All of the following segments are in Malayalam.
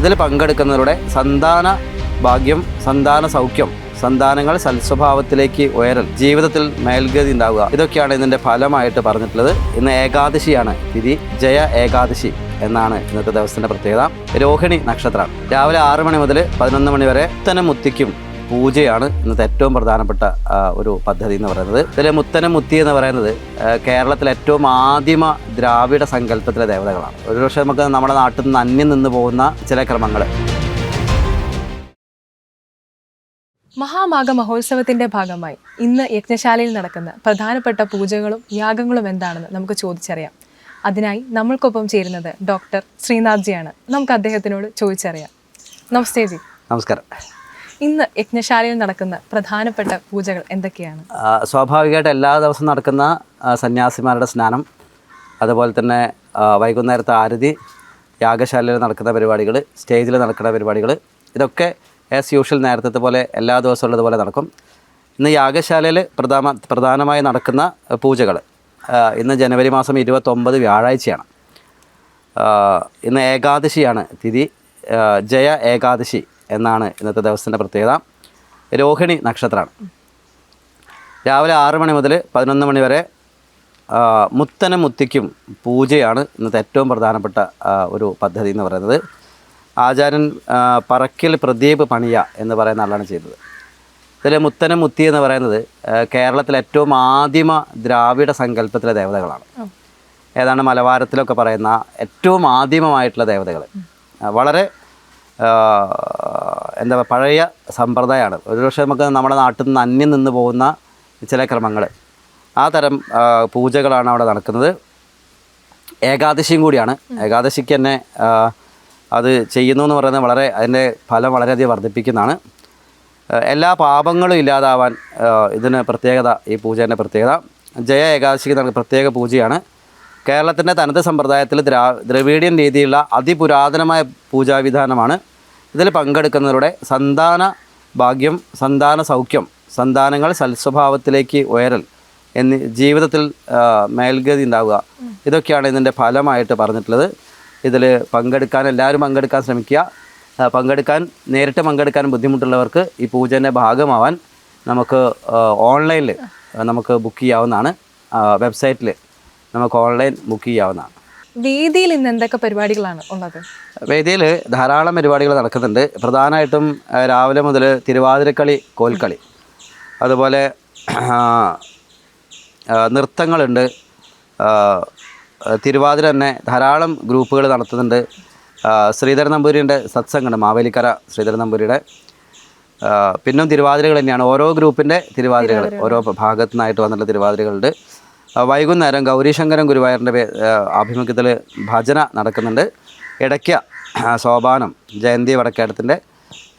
ഇതിൽ പങ്കെടുക്കുന്നതിലൂടെ സന്താന ഭാഗ്യം സന്താന സൗഖ്യം സന്താനങ്ങൾ സൽസ്വഭാവത്തിലേക്ക് ഉയരൽ ജീവിതത്തിൽ മേൽഗതി ഉണ്ടാവുക. ഇതൊക്കെയാണ് ഇതിന്റെ ഫലമായിട്ട് പറഞ്ഞിട്ടുള്ളത്. ഇന്ന് ഏകാദശിയാണ്. തിരി ജയ ഏകാദശി എന്നാണ് ഇന്നത്തെ ദിവസത്തിന്റെ പ്രത്യേകത. രോഹിണി നക്ഷത്രം. രാവിലെ ആറ് മണി മുതൽ പതിനൊന്ന് മണി വരെ തന്നെ മുത്തിക്കും പൂജയാണ് ഇന്നത്തെ ഏറ്റവും പ്രധാനപ്പെട്ട ഒരു പദ്ധതി എന്ന് പറയുന്നത്. ഇതിൽ മുത്തന മുത്തി എന്ന് പറയുന്നത് കേരളത്തിലെ ഏറ്റവും ആദിമ ദ്രാവിഡ സങ്കല്പത്തിലെ ദേവതകളാണ്. ഒരു പക്ഷേ നമുക്ക് നമ്മുടെ നാട്ടിൽ നിന്ന് അന്യം നിന്ന് പോകുന്ന ചില ക്രമങ്ങൾ. മഹാമാഘ മഹോത്സവത്തിന്റെ ഭാഗമായി ഇന്ന് യജ്ഞശാലയിൽ നടക്കുന്ന പ്രധാനപ്പെട്ട പൂജകളും യാഗങ്ങളും എന്താണെന്ന് നമുക്ക് ചോദിച്ചറിയാം. അതിനായി നമ്മൾക്കൊപ്പം ചേരുന്നത് ഡോക്ടർ ശ്രീനാഥ്ജിയാണ് നമുക്ക് അദ്ദേഹത്തിനോട് ചോദിച്ചറിയാം. നമസ്തേ ജി. നമസ്കാരം. ഇന്ന് യജ്ഞശാലയിൽ നടക്കുന്ന പ്രധാനപ്പെട്ട പൂജകൾ എന്തൊക്കെയാണ്? സ്വാഭാവികമായിട്ട് എല്ലാ ദിവസവും നടക്കുന്ന സന്യാസിമാരുടെ സ്നാനം അതുപോലെ തന്നെ വൈകുന്നേരത്തെ ആരതി യാഗശാലയിൽ നടക്കുന്ന പരിപാടികൾ സ്റ്റേജിൽ നടക്കുന്ന പരിപാടികൾ ഇതൊക്കെ ആസ് യൂഷ്വൽ നേരത്തെ പോലെ എല്ലാ ദിവസവും ഉള്ളതുപോലെ നടക്കും. ഇന്ന് യാഗശാലയിൽ പ്രധാന പ്രധാനമായി നടക്കുന്ന പൂജകൾ ഇന്ന് ജനുവരി മാസം ഇരുപത്തൊമ്പത് വ്യാഴാഴ്ചയാണ്. ഇന്ന് ഏകാദശിയാണ് തിഥി. ജയ ഏകാദശി എന്നാണ് ഇന്നത്തെ ദിവസത്തിന്റെ പ്രത്യേകത. രോഹിണി നക്ഷത്രമാണ് രാവിലെ ആറ് മണി മുതൽ പതിനൊന്ന് മണി വരെ മുത്തനും മുത്തിക്കും പൂജയാണ് ഇന്നത്തെ ഏറ്റവും പ്രധാനപ്പെട്ട ഒരു പദ്ധതി എന്ന് പറയുന്നത്. ആചാര്യൻ പറക്കൽ പ്രദീപ് പണിയ എന്ന് പറയുന്ന ആളാണ് ചെയ്തത്. ഇതിൽ മുത്തനും മുത്തി എന്ന് പറയുന്നത് കേരളത്തിലെ ഏറ്റവും ആദിമ ദ്രാവിഡ സങ്കല്പത്തിലെ ദേവതകളാണ്. ഏതാണ്ട് മലബാരത്തിലൊക്കെ പറയുന്ന ഏറ്റവും ആദിമമായിട്ടുള്ള ദേവതകൾ. വളരെ എന്താ പറയുക പഴയ സമ്പ്രദായമാണ്. ഒരുപക്ഷെ നമുക്ക് നമ്മുടെ നാട്ടിൽ നിന്ന് അന്യം നിന്ന് പോകുന്ന ചില ക്രമങ്ങൾ. ആ തരം പൂജകളാണ് അവിടെ നടക്കുന്നത്. ഏകാദശിയും കൂടിയാണ്. ഏകാദശിക്ക് തന്നെ അത് ചെയ്യുന്നു എന്ന് പറയുന്നത് വളരെ അതിന്റെ ഫലം വളരെയധികം വർദ്ധിപ്പിക്കുന്നതാണ്. എല്ലാ പാപങ്ങളും ഇല്ലാതാവാൻ ഇതിന് പ്രത്യേകത ഈ പൂജേന്റെ പ്രത്യേകത. ജയ ഏകാദശിക്ക് പ്രത്യേക പൂജയാണ്. കേരളത്തിന്റെ തനത് സമ്പ്രദായത്തിൽ ദ്രാ ദ്രവീഡിയൻ രീതിയിലുള്ള അതിപുരാതനമായ പൂജാവിധാനമാണ് ഇതിൽ പങ്കെടുക്കുന്നവരുടെ സന്താന ഭാഗ്യം സന്താന സൗഖ്യം സന്താനങ്ങൾ സൽസ്വഭാവത്തിലേക്ക് ഉയരൽ എന്നീ ജീവിതത്തിൽ മേൽഗതി ഉണ്ടാവുക. ഇതൊക്കെയാണ് ഇതിന്റെ ഫലമായിട്ട് പറഞ്ഞിട്ടുള്ളത്. ഇതിൽ പങ്കെടുക്കാൻ എല്ലാവരും പങ്കെടുക്കാൻ ശ്രമിക്കുക. പങ്കെടുക്കാൻ നേരിട്ട് പങ്കെടുക്കാൻ ബുദ്ധിമുട്ടുള്ളവർക്ക് ഈ പൂജന്റെ ഭാഗമാവാൻ നമുക്ക് ഓൺലൈനിൽ നമുക്ക് ബുക്ക് ചെയ്യാവുന്നതാണ്. വെബ്സൈറ്റിൽ നമുക്ക് ഓൺലൈൻ ബുക്ക് ചെയ്യാവുന്നതാണ്. വേദിയിൽ ഇന്ന് എന്തൊക്കെ പരിപാടികളാണ് ഉള്ളത്? വേദിയിൽ ധാരാളം പരിപാടികൾ നടക്കുന്നുണ്ട്. പ്രധാനമായിട്ടും രാവിലെ മുതൽ തിരുവാതിരക്കളി കോൽക്കളി. അതുപോലെ നൃത്തങ്ങളുണ്ട്. തിരുവാതിര തന്നെ ധാരാളം ഗ്രൂപ്പുകൾ നടത്തുന്നുണ്ട്. ശ്രീധര ശ്രീധരൻ നമ്പൂരിന്റെ സത്സംഗമുണ്ട് മാവേലിക്കര ശ്രീധരൻ നമ്പൂരിയുടെ. പിന്നും തിരുവാതിരകൾ തന്നെയാണ്. ഓരോ ഗ്രൂപ്പിന്റെ തിരുവാതിരകൾ ഓരോ ഭാഗത്തു നിന്നായിട്ട് വന്നിട്ടുള്ള തിരുവാതിരകളുണ്ട്. വൈകുന്നേരം ഗൗരീശങ്കരൻ ഗുരുവായൂരിന്റെ ആഭിമുഖ്യത്തിൽ ഭജന നടക്കുന്നുണ്ട്. ഇടയ്ക്ക സോപാനം ജയന്തി വടക്കേടത്തിന്റെ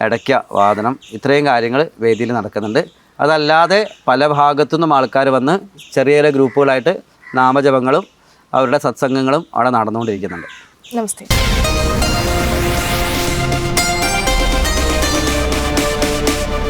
ഇടയ്ക്ക വാദനം ഇത്രയും കാര്യങ്ങൾ വേദിയിൽ നടക്കുന്നുണ്ട്. അതല്ലാതെ പല ഭാഗത്തു നിന്നും ആൾക്കാർ വന്ന് ചെറിയ ചെറിയ ഗ്രൂപ്പുകളായിട്ട് നാമജപങ്ങളും അവരുടെ സത്സംഗങ്ങളും അവിടെ നടന്നുകൊണ്ടിരിക്കുന്നുണ്ട്. നമസ്തേ.